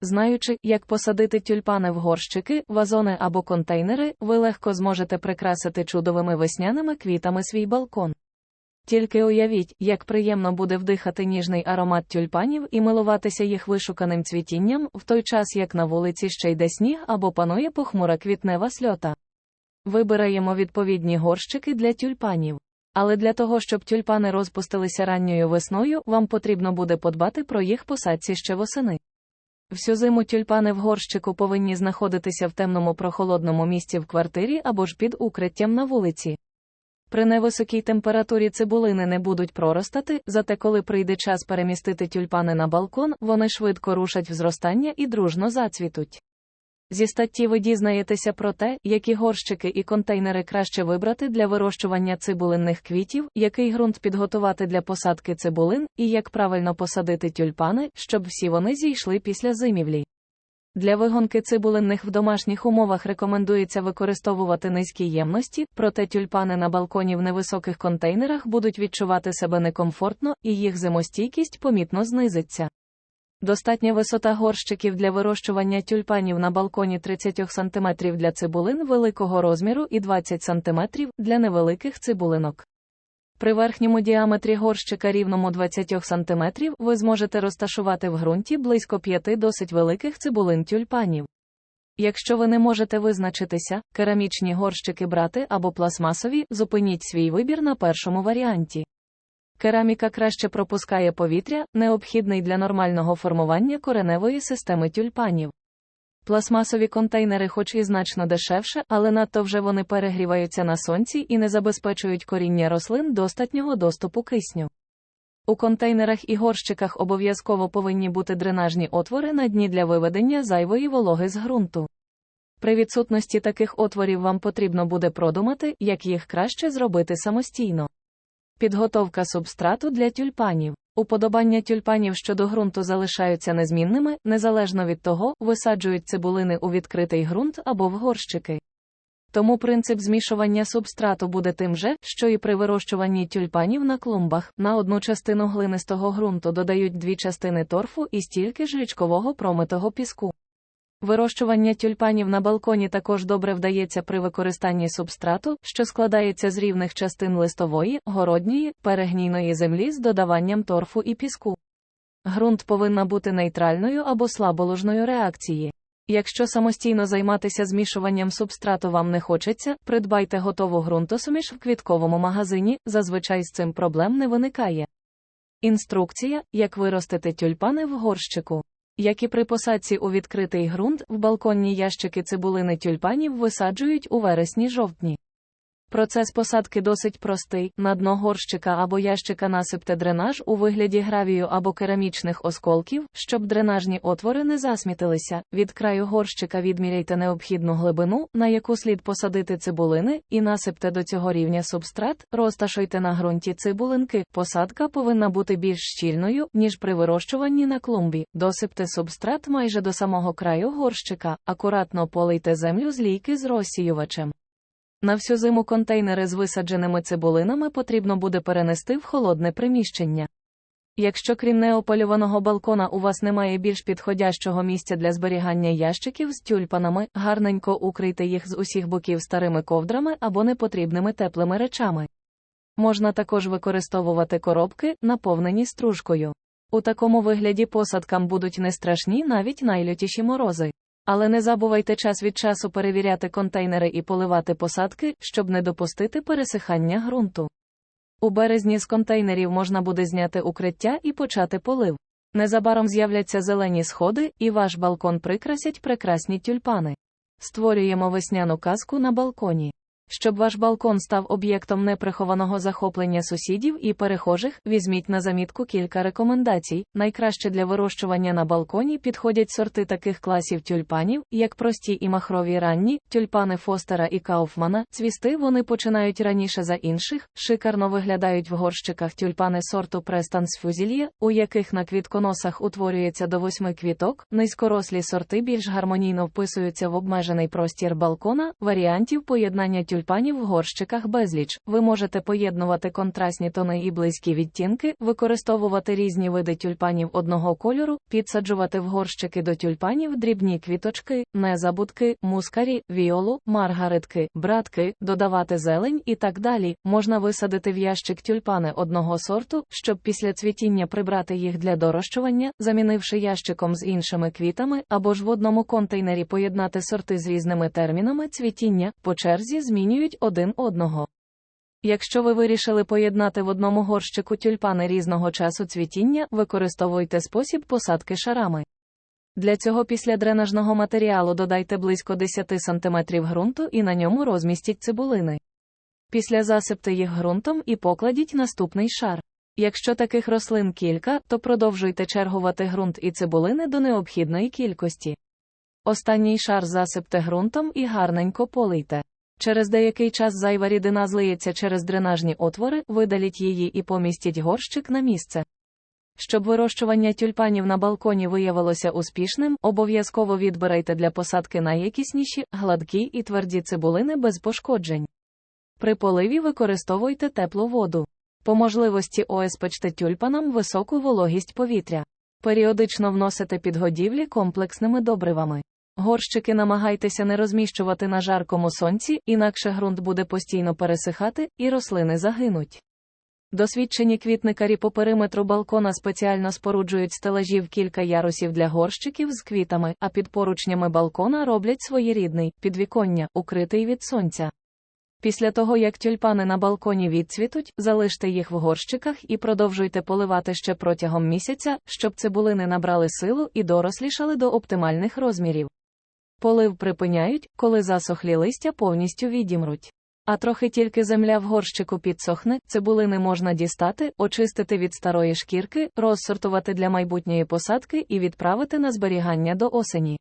Знаючи, як посадити тюльпани в горщики, вазони або контейнери, ви легко зможете прикрасити чудовими весняними квітами свій балкон. Тільки уявіть, як приємно буде вдихати ніжний аромат тюльпанів і милуватися їх вишуканим цвітінням, в той час як на вулиці ще йде сніг або панує похмура квітнева сльота. Вибираємо відповідні горщики для тюльпанів. Але для того, щоб тюльпани розпустилися ранньою весною, вам потрібно буде подбати про їх посадці ще восени. Всю зиму тюльпани в горщику повинні знаходитися в темному прохолодному місці в квартирі або ж під укриттям на вулиці. При невисокій температурі цибулини не будуть проростати, зате коли прийде час перемістити тюльпани на балкон, вони швидко рушать в зростання і дружно зацвітуть. Зі статті ви дізнаєтеся про те, які горщики і контейнери краще вибрати для вирощування цибулинних квітів, який ґрунт підготувати для посадки цибулин, і як правильно посадити тюльпани, щоб всі вони зійшли після зимівлі. Для вигонки цибулинних в домашніх умовах рекомендується використовувати низькі ємності, проте тюльпани на балконі в невисоких контейнерах будуть відчувати себе некомфортно і їх зимостійкість помітно знизиться. Достатня висота горщиків для вирощування тюльпанів на балконі 30 см для цибулин великого розміру і 20 см для невеликих цибулинок. При верхньому діаметрі горщика рівному 20 см ви зможете розташувати в ґрунті близько 5 досить великих цибулин тюльпанів. Якщо ви не можете визначитися, керамічні горщики брати або пластмасові, зупиніть свій вибір на першому варіанті. Кераміка краще пропускає повітря, необхідний для нормального формування кореневої системи тюльпанів. Пластмасові контейнери, хоч і значно дешевше, але надто вже вони перегріваються на сонці і не забезпечують коріння рослин достатнього доступу кисню. У контейнерах і горщиках обов'язково повинні бути дренажні отвори на дні для виведення зайвої вологи з ґрунту. При відсутності таких отворів вам потрібно буде продумати, як їх краще зробити самостійно. Підготовка субстрату для тюльпанів. Уподобання тюльпанів щодо ґрунту залишаються незмінними, незалежно від того, висаджують цибулини у відкритий ґрунт або в горщики. Тому принцип змішування субстрату буде тим же, що і при вирощуванні тюльпанів на клумбах. На одну частину глинистого ґрунту додають дві частини торфу і стільки ж річкового промитого піску. Вирощування тюльпанів на балконі також добре вдається при використанні субстрату, що складається з рівних частин листової, городньої, перегнійної землі з додаванням торфу і піску. Ґрунт повинна бути нейтральною або слаболожною реакції. Якщо самостійно займатися змішуванням субстрату вам не хочеться, придбайте готову ґрунтосуміш в квітковому магазині, зазвичай з цим проблем не виникає. Інструкція, як виростити тюльпани в горщику. Як і при посадці у відкритий ґрунт, в балконні ящики цибулини тюльпанів висаджують у вересні-жовтні. Процес посадки досить простий: на дно горщика або ящика насипте дренаж у вигляді гравію або керамічних осколків, щоб дренажні отвори не засмітилися. Від краю горщика відміряйте необхідну глибину, на яку слід посадити цибулини, і насипте до цього рівня субстрат, розташуйте на ґрунті цибулинки. Посадка повинна бути більш щільною, ніж при вирощуванні на клумбі. Досипте субстрат майже до самого краю горщика, акуратно полийте землю з лійки з розсіювачем. На всю зиму контейнери з висадженими цибулинами потрібно буде перенести в холодне приміщення. Якщо крім неопалюваного балкона у вас немає більш підходящого місця для зберігання ящиків з тюльпанами, гарненько укрийте їх з усіх боків старими ковдрами або непотрібними теплими речами. Можна також використовувати коробки, наповнені стружкою. У такому вигляді посадкам будуть не страшні навіть найлютіші морози. Але не забувайте час від часу перевіряти контейнери і поливати посадки, щоб не допустити пересихання ґрунту. У березні з контейнерів можна буде зняти укриття і почати полив. Незабаром з'являться зелені сходи, і ваш балкон прикрасять прекрасні тюльпани. Створюємо весняну казку на балконі. Щоб ваш балкон став об'єктом неприхованого захоплення сусідів і перехожих, візьміть на замітку кілька рекомендацій. Найкраще для вирощування на балконі підходять сорти таких класів тюльпанів, як прості і махрові ранні, тюльпани Фостера і Кауфмана. Цвісти вони починають раніше за інших, шикарно виглядають в горщиках тюльпани сорту Престанс Фюзілія, у яких на квітконосах утворюється до восьми квіток. Низькорослі сорти більш гармонійно вписуються в обмежений простір балкона, варіантів поєднання тюльпанів тюльпанів в горщиках безліч. Ви можете поєднувати контрастні тони і близькі відтінки, використовувати різні види тюльпанів одного кольору, підсаджувати в горщики до тюльпанів дрібні квіточки, незабудки, мускарі, віолу, маргаритки, братки, додавати зелень і так далі. Можна висадити в ящик тюльпани одного сорту, щоб після цвітіння прибрати їх для дорощування, замінивши ящиком з іншими квітами, або ж в одному контейнері поєднати сорти з різними термінами цвітіння, по черзі змінюють один одного. Якщо ви вирішили поєднати в одному горщику тюльпани різного часу цвітіння, використовуйте спосіб посадки шарами. Для цього після дренажного матеріалу додайте близько 10 см ґрунту і на ньому розмістіть цибулини. Після засипте їх ґрунтом і покладіть наступний шар. Якщо таких рослин кілька, то продовжуйте чергувати ґрунт і цибулини до необхідної кількості. Останній шар засипте ґрунтом і гарненько полийте. Через деякий час зайва рідина злиється через дренажні отвори, видаліть її і помістіть горщик на місце. Щоб вирощування тюльпанів на балконі виявилося успішним, обов'язково відбирайте для посадки найякісніші, гладкі і тверді цибулини без пошкоджень. При поливі використовуйте теплу воду. По можливості оеспечте тюльпанам високу вологість повітря. Періодично вносите підгодівлі комплексними добривами. Горщики намагайтеся не розміщувати на жаркому сонці, інакше ґрунт буде постійно пересихати, і рослини загинуть. Досвідчені квітникарі по периметру балкона спеціально споруджують стелажі кілька ярусів для горщиків з квітами, а під поручнями балкона роблять своєрідний підвіконня, укритий від сонця. Після того, як тюльпани на балконі відцвітуть, залиште їх в горщиках і продовжуйте поливати ще протягом місяця, щоб цибулини набрали силу і дорослішали до оптимальних розмірів. Полив припиняють, коли засохлі листя повністю відімруть. А трохи тільки земля в горщику підсохне, цибулини можна дістати, очистити від старої шкірки, розсортувати для майбутньої посадки і відправити на зберігання до осені.